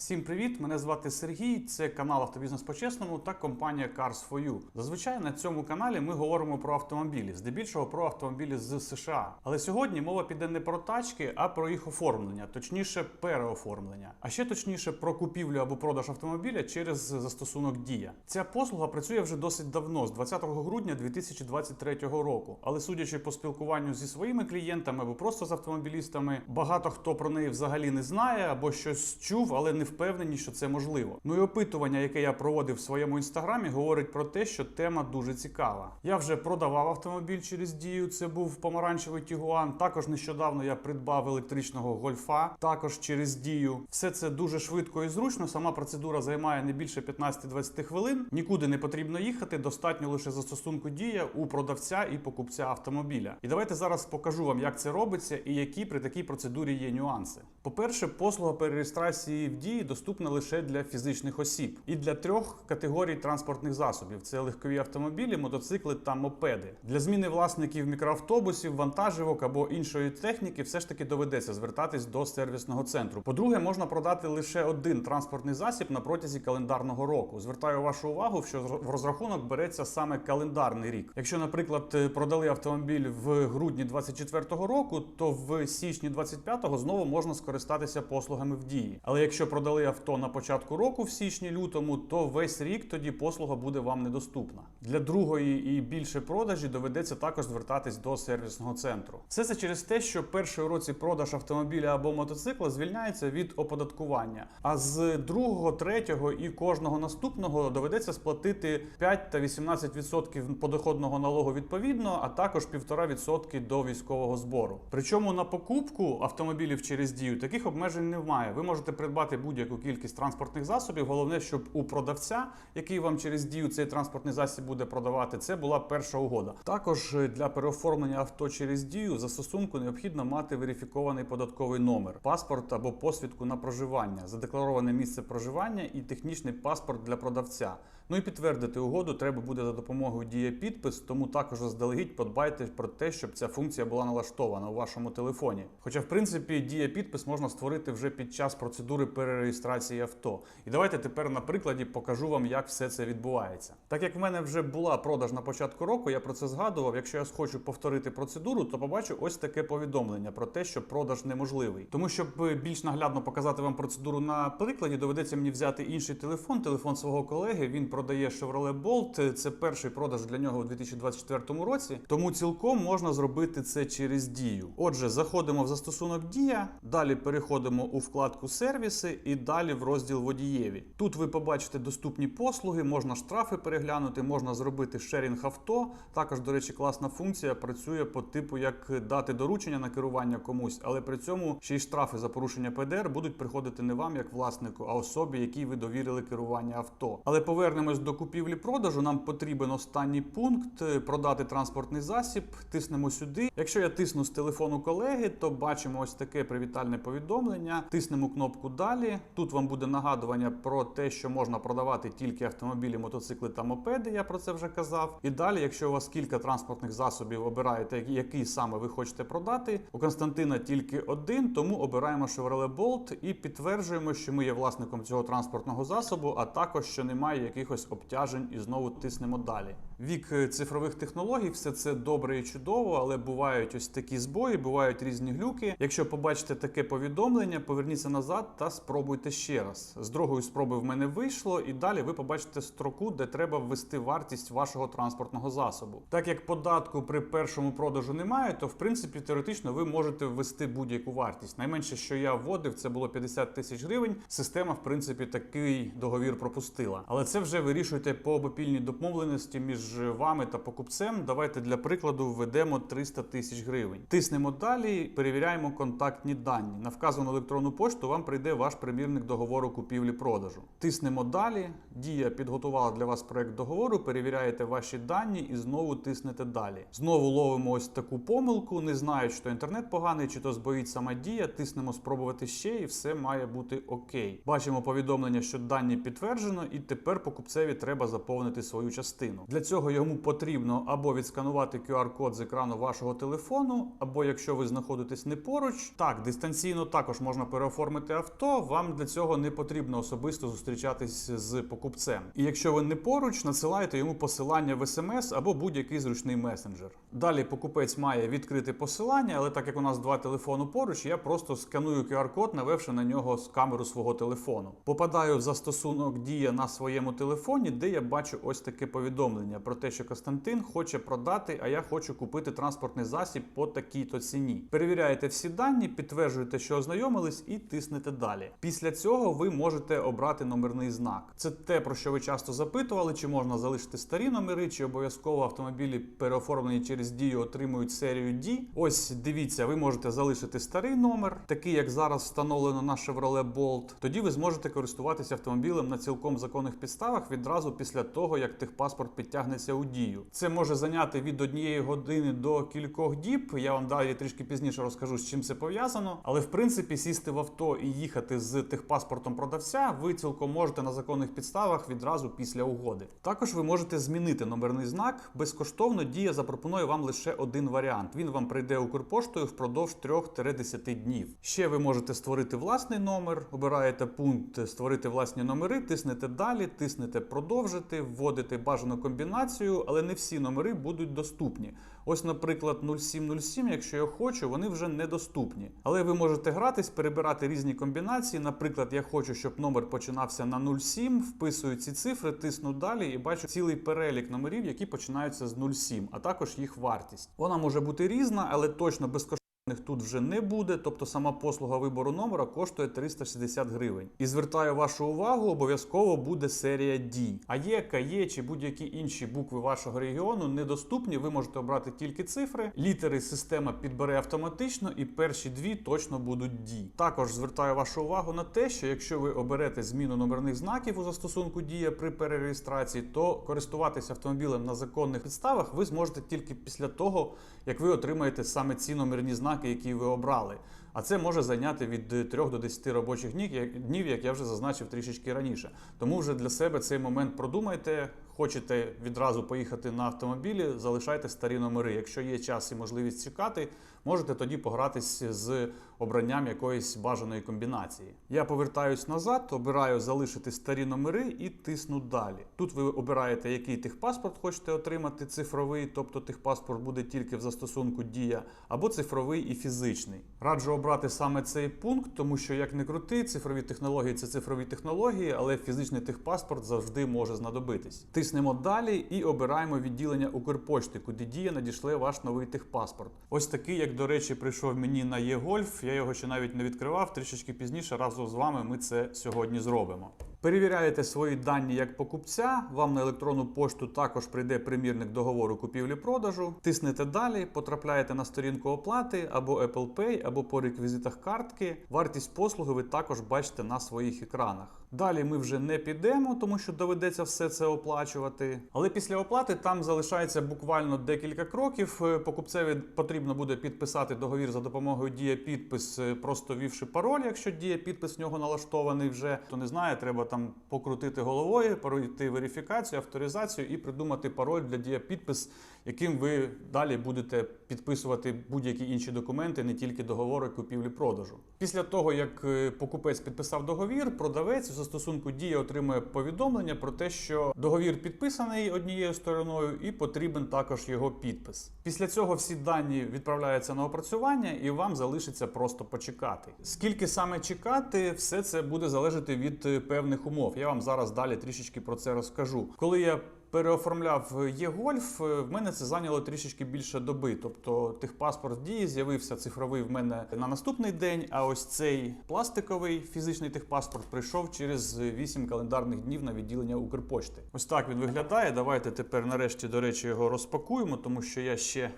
Всім привіт! Мене звати Сергій. Це канал Автобізнес по-чесному та компанія Cars4U. Зазвичай на цьому каналі ми говоримо про автомобілі, здебільшого про автомобілі з США. Але сьогодні мова піде не про тачки, а про їх оформлення, точніше, переоформлення. А ще точніше про купівлю або продаж автомобіля через застосунок Дія. Ця послуга працює вже досить давно, з 20 грудня 2023 року. Але судячи по спілкуванню зі своїми клієнтами або просто з автомобілістами, багато хто про неї взагалі не знає або щось чув, але не впевнені, що це можливо. Ну і опитування, яке я проводив в своєму інстаграмі, говорить про те, що тема дуже цікава. Я вже продавав автомобіль через дію. Це був помаранчевий Тігуан. Також нещодавно я придбав електричного гольфа, також через дію. Все це дуже швидко і зручно. Сама процедура займає не більше 15-20 хвилин. Нікуди не потрібно їхати. Достатньо лише застосунку дія у продавця і покупця автомобіля. І давайте зараз покажу вам, як це робиться і які при такій процедурі є нюанси. По-перше, послуга перереєстрації в дії доступна лише для фізичних осіб і для трьох категорій транспортних засобів: це легкові автомобілі, мотоцикли та мопеди. Для зміни власників мікроавтобусів, вантажівок або іншої техніки, все ж таки доведеться звертатись до сервісного центру. По-друге, можна продати лише один транспортний засіб на протязі календарного року. Звертаю вашу увагу, що в розрахунок береться саме календарний рік. Якщо, наприклад, е, продали автомобіль в грудні 24-го року, то в січні 25-го знову можна скористатися послугами в дії. Але якщо продали авто на початку року, в січні-лютому, то весь рік тоді послуга буде вам недоступна. Для другої і більше продажі доведеться також звертатись до сервісного центру. Все це через те, що перший році продаж автомобіля або мотоцикла звільняється від оподаткування. А з другого, третього і кожного наступного доведеться сплатити 5 та 18% подоходного налогу відповідно, а також 1,5% до військового збору. Причому на покупку автомобілів через дію таких обмежень немає. Ви можете придбати будь-яку кількість транспортних засобів. Головне, щоб у продавця, який вам через дію цей транспортний засіб буде продавати, це була перша угода. Також е, для переоформлення авто через дію за стосунку необхідно мати верифікований податковий номер, паспорт або посвідку на проживання, задеклароване місце проживання і технічний паспорт для продавця. Ну і підтвердити угоду треба буде за допомогою дія підпис, тому також заздалегідь подбайте про те, щоб ця функція була налаштована у вашому телефоні. Хоча, в принципі, дія підпис можна створити вже під час процедури перереєстрації авто. І давайте тепер на прикладі покажу вам, як все це відбувається. Так як в мене вже була продаж на початку року, я про це згадував. Якщо я схочу повторити процедуру, то побачу ось таке повідомлення про те, що продаж неможливий. Тому щоб більш наглядно показати вам процедуру на прикладі, доведеться мені взяти інший телефон, телефон свого колеги. Він продає Chevrolet Bolt. Це перший продаж для нього у 2024 році. Тому цілком можна зробити це через дію. Отже, заходимо в застосунок Дія, далі переходимо у вкладку сервіси і далі в розділ водієві. Тут ви побачите доступні послуги, можна штрафи переглянути, можна зробити шерінг авто. Також, до речі, класна функція працює по типу як дати доручення на керування комусь, але при цьому ще й штрафи за порушення ПДР будуть приходити не вам як власнику, а особі, якій ви довірили керування авто. Але повернемось до купівлі-продажу. Нам потрібен останній пункт продати транспортний засіб. Тиснемо сюди. Якщо я тисну з телефону колеги, то бачимо ось таке привітальне повідомлення. Тиснемо кнопку Далі. Тут вам буде нагадування про те, що можна продавати тільки автомобілі, мотоцикли та мопеди. Я про це вже казав. І далі, якщо у вас кілька транспортних засобів, обираєте, який саме ви хочете продати. У Константина тільки один, тому обираємо Chevrolet Bolt і підтверджуємо, що ми є власником цього транспортного засобу, а також що немає якихось обтяжень, і знову тиснемо далі. Вік е, цифрових технологій, все це добре і чудово, але бувають ось такі збої, бувають різні глюки. Якщо побачите таке повідомлення, поверніться назад та спробуйте ще раз. З другої спроби в мене вийшло, і далі ви побачите строку, де треба ввести вартість вашого транспортного засобу. Так як податку при першому продажу немає, то в принципі теоретично ви можете ввести будь-яку вартість. Найменше, що я вводив, це було 50 тисяч гривень. Система, в принципі, такий договір пропустила. Але це вже вирішуйте по обопільній домовленості між вами та покупцем. Давайте для прикладу введемо 300 тисяч гривень. Тиснемо далі, перевіряємо контактні дані. На вказану електронну пошту вам прийде ваш примірник договору купівлі-продажу. Тиснемо далі. Дія підготувала для вас проект договору. Перевіряєте ваші дані і знову тиснете далі. Знову ловимо ось таку помилку. Не знаю, чи то інтернет поганий, чи то збоїть сама дія. Тиснемо спробувати ще, і все має бути окей. Бачимо повідомлення, що дані підтверджено, і тепер покупцеві треба заповнити свою частину. Для цього цього йому потрібно або відсканувати QR-код з екрану вашого телефону, або якщо ви знаходитесь не поруч, так дистанційно також можна переоформити авто. Вам для цього не потрібно особисто зустрічатись з покупцем. І якщо ви не поруч, надсилайте йому посилання в смс або будь-який зручний месенджер. Далі покупець має відкрити посилання, але так як у нас два телефони поруч, я просто сканую QR-код, навевши на нього з камеру свого телефону. Попадаю в застосунок Дія на своєму телефоні, де я бачу ось таке повідомлення про те, що Костянтин хоче продати, а я хочу купити транспортний засіб по такій-то ціні. Перевіряєте всі дані, підтверджуєте, що ознайомились, і тиснете далі. Після цього ви можете обрати номерний знак. Це те, про що ви часто запитували, чи можна залишити старі номери, чи обов'язково автомобілі переоформлені через дію отримують серію D. Ось дивіться, ви можете залишити старий номер, такий як зараз встановлено на Chevrolet Bolt. Тоді ви зможете користуватися автомобілем на цілком законних підставах відразу після того, як техпаспорт підтягнеться у дію. Це може зайняти від однієї години до кількох діб. Я вам далі трішки пізніше розкажу, з чим це пов'язано. Але в принципі сісти в авто і їхати з техпаспортом продавця ви цілком можете на законних підставах відразу після угоди. Також ви можете змінити номерний знак. Безкоштовно дія запропонує вам лише один варіант. Він вам прийде Укрпоштою впродовж 3-10 днів. Ще ви можете створити власний номер, обираєте пункт Створити власні номери, тиснете далі, тиснете продовжити, вводите бажану комбінацію, але не всі номери будуть доступні. Ось, наприклад, 0707, якщо я хочу, вони вже недоступні. Але ви можете гратись, перебирати різні комбінації. Наприклад, я хочу, щоб номер починався на 07, вписую ці цифри, тисну далі і бачу цілий перелік номерів, які починаються з 07, а також їх вартість. Вона може бути різна, але точно безкоштовно. Тут вже не буде, тобто сама послуга вибору номера коштує 360 гривень. І звертаю вашу увагу, обов'язково буде серія D. А є, КАЄ чи будь-які інші букви вашого регіону недоступні. Ви можете обрати тільки цифри. Літери система підбере автоматично, і перші дві точно будуть D. Також звертаю вашу увагу на те, що якщо ви оберете зміну номерних знаків у застосунку Дія при перереєстрації, то користуватися автомобілем на законних підставах ви зможете тільки після того, як ви отримаєте саме ці номерні знаки, які ви обрали. А це може зайняти від 3 до 10 робочих днів, як я вже зазначив трішечки раніше. Тому вже для себе цей момент продумайте. Хочете відразу поїхати на автомобілі, залишайте старі номери. Якщо є час і можливість чекати, можете тоді погратись з обранням якоїсь бажаної комбінації. Я повертаюсь назад, обираю залишити старі номери і тисну далі. Тут ви обираєте, який техпаспорт хочете отримати, цифровий, тобто техпаспорт буде тільки в застосунку Дія, або цифровий і фізичний. Раджу обрати саме цей пункт, тому що як не крути, цифрові технології це цифрові технології, але фізичний техпаспорт завжди може знадобитись. Тиснемо далі і обираємо відділення Укрпочти, куди дія надішле ваш новий техпаспорт. Ось такий, як до речі, прийшов мені на Є-Гольф. Я його ще навіть не відкривав. Трішечки пізніше разом з вами ми це сьогодні зробимо. Перевіряєте свої дані як покупця. Вам на електронну пошту також прийде примірник договору купівлі-продажу. Тиснете далі, потрапляєте на сторінку оплати або Apple Pay, або по реквізитах картки. Вартість послуги ви також бачите на своїх екранах. Далі ми вже не підемо, тому що доведеться все це оплачувати. Але після оплати там залишається буквально декілька кроків. Е, Покупцеві потрібно буде підписати договір за допомогою дія підпис, е, просто ввівши пароль, якщо дія підпис в нього налаштований вже. Хто не знає, треба там покрутити головою, пройти верифікацію, авторизацію і придумати пароль для дія підпис, яким ви далі будете підписувати будь-які інші документи, не тільки договори купівлі-продажу. Після того, як е, покупець підписав договір, продавець у застосунку Дія отримує повідомлення про те, що договір підписаний однією стороною і потрібен також його підпис. Після цього всі дані відправляються на опрацювання, і вам залишиться просто почекати. Скільки саме чекати, все це буде залежати від е, певних умов. Я вам зараз далі трішечки про це розкажу. Коли я переоформляв є-гольф, е, в мене це зайняло трішечки більше доби. Тобто техпаспорт дії з'явився цифровий в мене на наступний день. А ось цей пластиковий фізичний техпаспорт прийшов через 8 календарних днів на відділення Укрпочти. Ось так він виглядає. Давайте тепер, нарешті, до речі, його розпакуємо, тому що я ще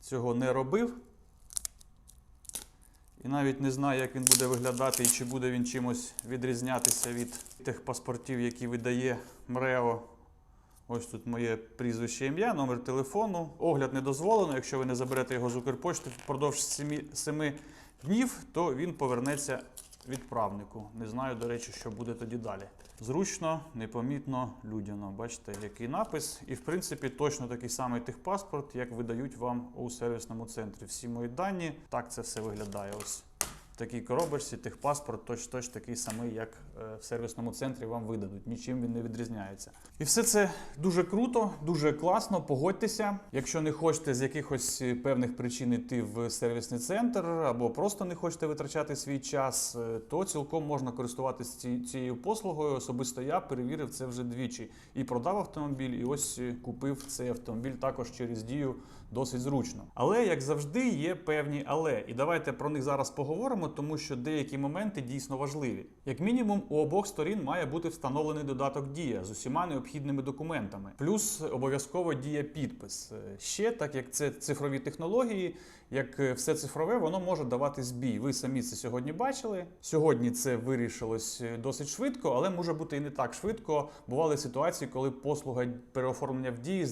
цього не робив. І навіть не знаю, як він буде виглядати і чи буде він чимось відрізнятися від тих паспортів, які видає МРЕО. Ось тут моє прізвище ім'я, номер телефону. Огляд не дозволено. Якщо ви не заберете його з Укрпочти впродовж 7, 7 днів, то він повернеться відправнику. Не знаю, до речі, що буде тоді далі. Зручно, непомітно, людяно. Бачите, який напис. І в принципі точно такий самий техпаспорт, як видають вам у сервісному центрі. Всі мої дані. Так це все виглядає. Ось в такій коробочці техпаспорт точно точ такий самий, як е, в сервісному центрі вам видадуть. Нічим він не відрізняється. І все це дуже круто, дуже класно. Погодьтеся. Якщо не хочете з якихось е, певних причин йти в сервісний центр або просто не хочете витрачати свій час, е, то цілком можна користуватися ці- цією послугою. Особисто я перевірив це вже двічі і продав автомобіль, і ось купив цей автомобіль також через дію досить зручно. Але як завжди, є певні але. І давайте про них зараз поговоримо, тому що деякі моменти дійсно важливі. Як мінімум, у обох сторін має бути встановлений додаток Дія з усіма необхідними документами, плюс обов'язково дія підпис. Е, Ще так як це цифрові технології, як е, все цифрове, воно може давати збій. Ви самі це сьогодні бачили. Сьогодні це вирішилось е, досить швидко, але може бути і не так швидко. Бували ситуації, коли послуга переоформлення в дії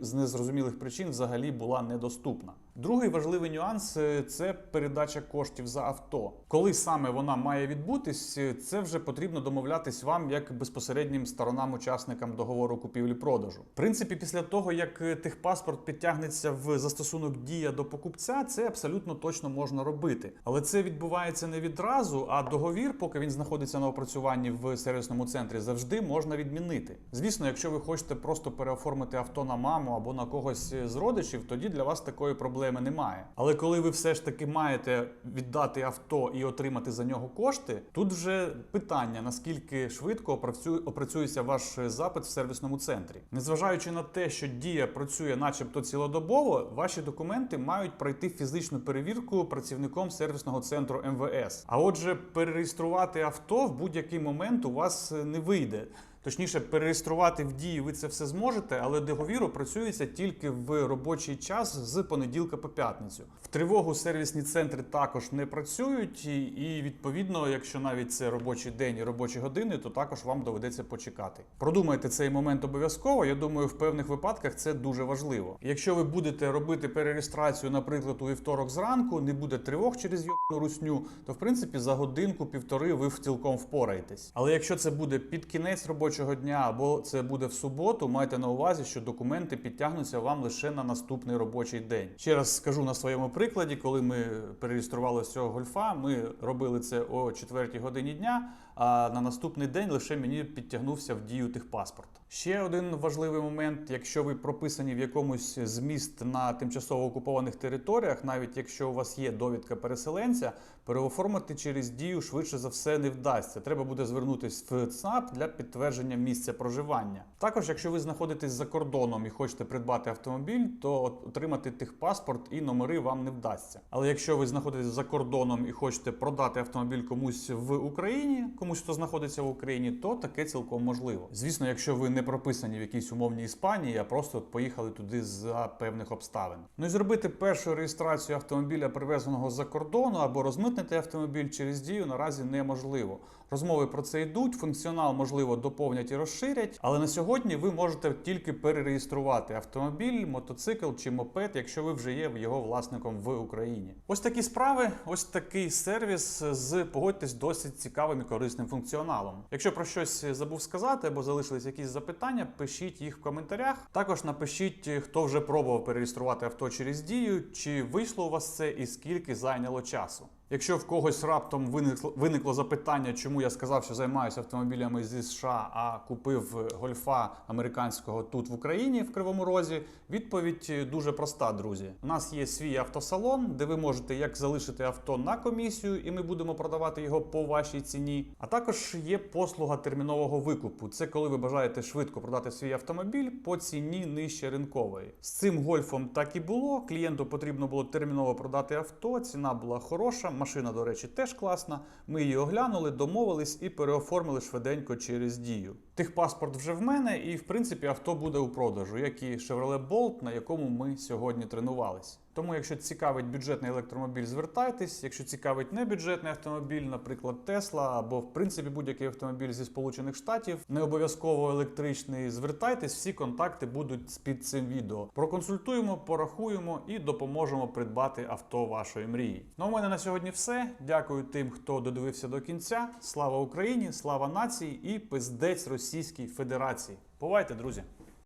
з незрозумілих причин взагалі була недоступна. Другий важливий нюанс е, це передача коштів за авто. Коли саме вона має відбутись, е, це вже потрібно домовлятись вам як безпосереднім сторонам учасникам договору купівлі-продажу. В принципі, після того як е, техпаспорт підтягнеться в застосунок дія до покупця, це абсолютно точно можна робити. Але це відбувається не відразу, а договір, поки він знаходиться на опрацюванні в сервісному центрі, завжди можна відмінити. Звісно, якщо ви хочете просто переоформити авто на маму або на когось з родичів, тоді для вас такої проблеми немає. Але коли ви все ж таки маєте віддати авто і отримати за нього кошти, тут вже питання наскільки швидко опрацює опрацюється ваш запит в сервісному центрі. Незважаючи на те, що дія працює, начебто цілодобово, ваші документи мають пройти фізичну перевірку працівником сервісного центру МВС. А отже, перереєструвати авто в будь-який момент у вас не вийде. Точніше, перереєструвати в дії ви це все зможете, але договір опрацюється тільки в робочий час з понеділка по п'ятницю. В тривогу сервісні центри також не працюють, і, відповідно, якщо навіть це робочий день і робочі години, то також вам доведеться почекати. Продумайте цей момент обов'язково. Я думаю, в певних випадках це дуже важливо. Якщо ви будете робити перереєстрацію, наприклад, у вівторок зранку, не буде тривог через йобну русню, то в принципі за годинку-півтори ви цілком впораєтесь. Але якщо це буде під кінець робочого дня або це буде в суботу, майте на увазі, що документи підтягнуться вам лише на наступний робочий день. Ще раз скажу на своєму прикладі, коли ми перереєстрували з цього гольфа, ми робили це о 4 годині дня. А на наступний день лише мені підтягнувся в дію техпаспорт. Ще один важливий момент: якщо ви прописані в якомусь з міст на тимчасово окупованих територіях, навіть якщо у вас є довідка переселенця, переоформити через дію швидше за все не вдасться. Треба буде звернутися в ЦНАП для підтвердження місця проживання. Також, якщо ви знаходитесь за кордоном і хочете придбати автомобіль, то от- отримати техпаспорт і номери вам не вдасться. Але якщо ви знаходитесь за кордоном і хочете продати автомобіль комусь в Україні, комусь хто знаходиться в Україні, то таке цілком можливо. Звісно, якщо ви не прописані в якійсь умовній Іспанії, а просто поїхали туди за певних обставин. Ну і зробити першу реєстрацію автомобіля, привезеного за кордону, або розмитнити автомобіль через дію наразі неможливо. Розмови про це йдуть, функціонал можливо доповнять і розширять, але на сьогодні ви можете тільки перереєструвати автомобіль, мотоцикл чи мопед, якщо ви вже є його власником в Україні. Ось такі справи, ось такий сервіс з погодьтесь досить цікавим і корисним функціоналом. Якщо про щось забув сказати або залишились якісь запитання, пишіть їх в коментарях. Також напишіть, хто вже пробував перереєструвати авто через дію, чи вийшло у вас це і скільки зайняло часу. Якщо в когось раптом виникло, виникло запитання, чому я сказав, що займаюся автомобілями зі США, а купив гольфа американського тут в Україні в Кривому Розі, відповідь дуже проста, друзі. У нас є свій автосалон, де ви можете як залишити авто на комісію, і ми будемо продавати його по вашій ціні. А також є послуга термінового викупу. Це коли ви бажаєте швидко продати свій автомобіль по ціні нижче ринкової. З цим гольфом так і було. Клієнту потрібно було терміново продати авто. Ціна була хороша. Машина, до речі, теж класна. Ми її оглянули, домовились і переоформили швиденько через дію. Техпаспорт вже в мене, і в принципі авто буде у продажу, як і Chevrolet Bolt, на якому ми сьогодні тренувались. Тому, якщо цікавить бюджетний електромобіль, звертайтесь. Якщо цікавить небюджетний автомобіль, наприклад, Tesla або в принципі будь-який автомобіль зі Сполучених Штатів, не обов'язково електричний, звертайтесь, всі контакти будуть під цим відео. Проконсультуємо, порахуємо і допоможемо придбати авто вашої мрії. Ну, у мене на сьогодні все. Дякую тим, хто додивився до кінця. Слава Україні, слава нації і пиздець Російській Федерації. Бувайте, друзі!